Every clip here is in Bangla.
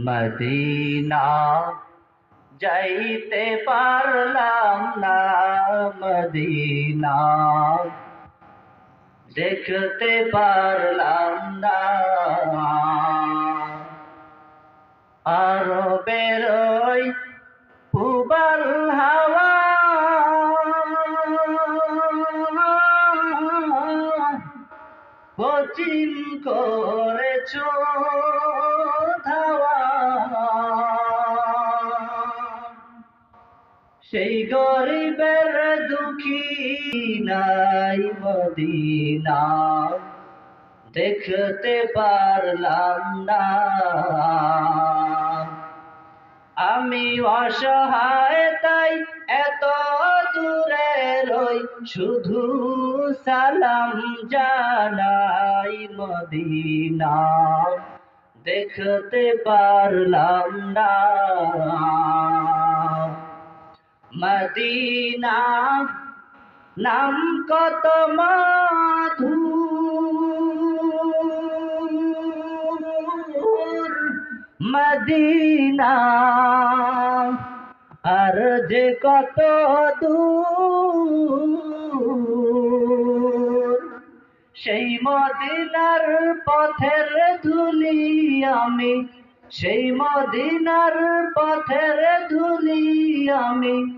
মদিনা যাইতে পারলাম না মদিনা। দেখতে পারলাম না। আরও বেরোই পুবাল হাওয়া। কোচিন করেছ? সেই গরিবের দুঃখী নাই মদিনা দেখতে পারলাম না। আমি অসহায়, তাই এত দূরে রই, শুধু সালাম জানাই মদিনা দেখতে পারলাম না। মদিনা নাম কত মধুর। মদিনা, আর যে কত দূর। সেই মদিনার পথের ধুলি আমি, সেই মদিনার পথের ধুলি আমি।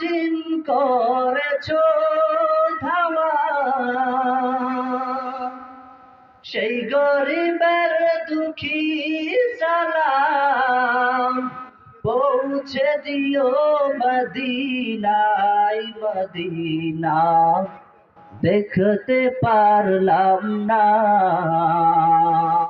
পচিন করেছ ধাওয়া সেই গরিবের দুঃখী সালাম পৌঁছে দিও মদিনাই মদিনা। দেখতে পারলাম না।